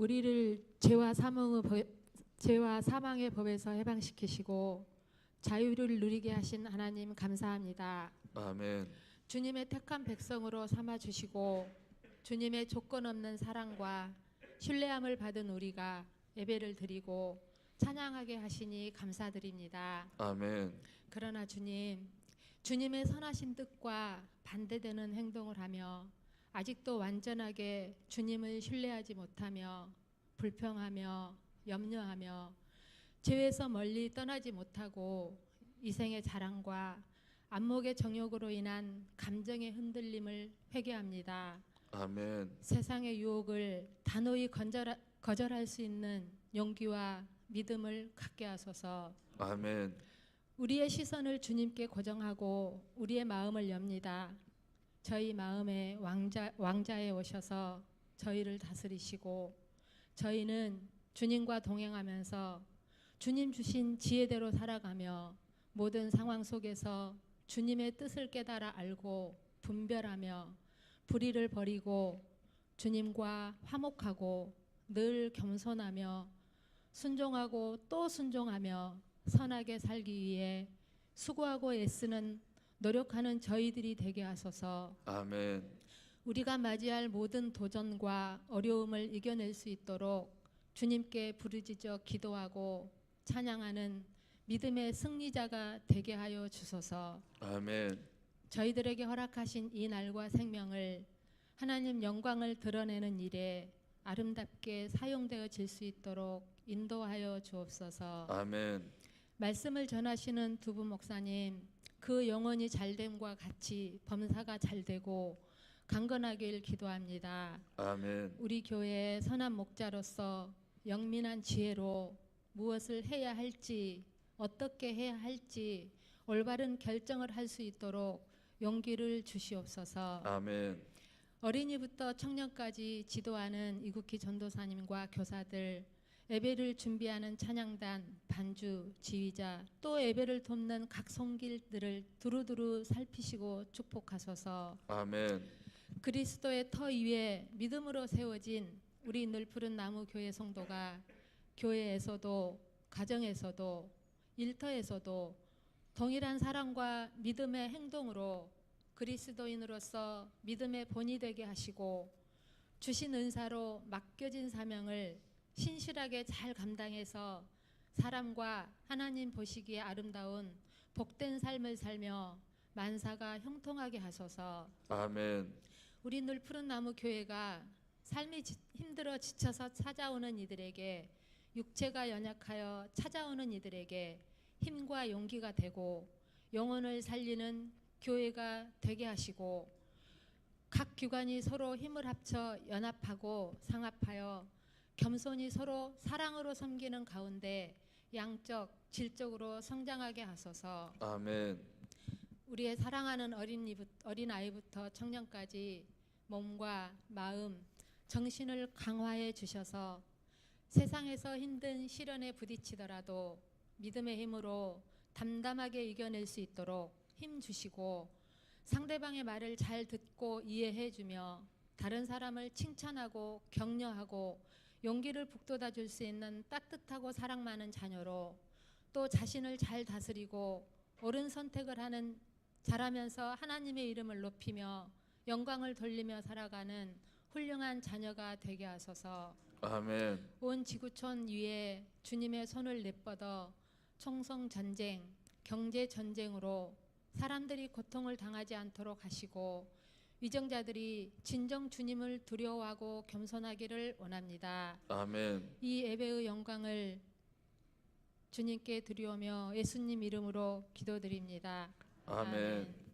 우리를 죄와 사망의 법, 죄와 사망의 법에서 해방시키시고 자유를 누리게 하신 하나님 감사합니다. 아멘. 주님의 택한 백성으로 삼아 주시고 주님의 조건 없는 사랑과 신뢰함을 받은 우리가 예배를 드리고 찬양하게 하시니 감사드립니다. 아멘. 그러나 주님, 주님의 선하신 뜻과 반대되는 행동을 하며 아직도 완전하게 주님을 신뢰하지 못하며 불평하며 염려하며 죄에서 멀리 떠나지 못하고 이생의 자랑과 안목의 정욕으로 인한 감정의 흔들림을 회개합니다. 아멘. 세상의 유혹을 단호히 건절하, 거절 할 수 있는 용기와 믿음을 갖게 하소서. 아멘. 우리의 시선을 주님께 고정하고 우리의 마음을 엽니다. 저희 마음의 왕자 왕자에 오셔서 저희를 다스리시고 저희는 주님과 동행하면서 주님 주신 지혜대로 살아가며 모든 상황 속에서 주님의 뜻을 깨달아 알고 분별하며 불의를 버리고 주님과 화목하고 늘 겸손하며 순종하고 또 순종하며 선하게 살기 위해 수고하고 애쓰는 노력하는 저희들이 되게 하소서. 아멘. 우리가 맞이할 모든 도전과 어려움을 이겨낼 수 있도록 주님께 부르짖어 기도하고 찬양하는 믿음의 승리자가 되게 하여 주소서. 아멘. 저희들에게 허락하신 이 날과 생명을 하나님 영광을 드러내는 일에 아름답게 사용되어질 수 있도록 인도하여 주옵소서. 아멘. 말씀을 전하시는 두부 목사님, 그 영혼이 잘됨과 같이 범사가 잘되고 강건하길 기도합니다. 아멘. 우리 교회의 선한 목자로서 영민한 지혜로 무엇을 해야 할지, 어떻게 해야 할지 올바른 결정을 할 수 있도록 용기를 주시옵소서. 아멘. 어린이부터 청년까지 지도하는 이국희 전도사님과 교사들, 예배를 준비하는 찬양단, 반주, 지휘자, 또 예배를 돕는 각 손길들을 두루두루 살피시고 축복하소서. 아멘. 그리스도의 터 위에 믿음으로 세워진 우리 늘 푸른 나무 교회 성도가 교회에서도 가정에서도 일터에서도 동일한 사랑과 믿음의 행동으로 그리스도인으로서 믿음의 본이 되게 하시고 주신 은사로 맡겨진 사명을 신실하게 잘 감당해서 사람과 하나님 보시기에 아름다운 복된 삶을 살며 만사가 형통하게 하소서. 아멘. 우리 늘 푸른 나무 교회가 삶이 지- 힘들어 지쳐서 찾아오는 이들에게 육체가 연약하여 찾아오는 이들에게 힘과 용기가 되고 영혼을 살리는 교회가 되게 하시고 각 기관이 서로 힘을 합쳐 연합하고 상합하여 겸손히 서로 사랑으로 섬기는 가운데 양적 질적으로 성장하게 하소서. 아멘. 우리의 사랑하는 어린이 어린 아이부터 청년까지 몸과 마음, 정신을 강화해 주셔서 세상에서 힘든 시련에 부딪히더라도 믿음의 힘으로 담담하게 이겨낼 수 있도록 힘 주시고 상대방의 말을 잘 듣고 이해해 주며 다른 사람을 칭찬하고 격려하고 용기를 북돋아 줄 수 있는 따뜻하고 사랑 많은 자녀로 또 자신을 잘 다스리고 옳은 선택을 하는 자라면서 하나님의 이름을 높이며 영광을 돌리며 살아가는 훌륭한 자녀가 되게 하소서. 아멘. 온 지구촌 위에 주님의 손을 내뻗어 총성 전쟁, 경제 전쟁으로 사람들이 고통을 당하지 않도록 하시고 위정자들이 진정 주님을 두려워하고 겸손하기를 원합니다. 아멘. 이 예배의 영광을 주님께 드리오며 예수님 이름으로 기도드립니다. 아멘.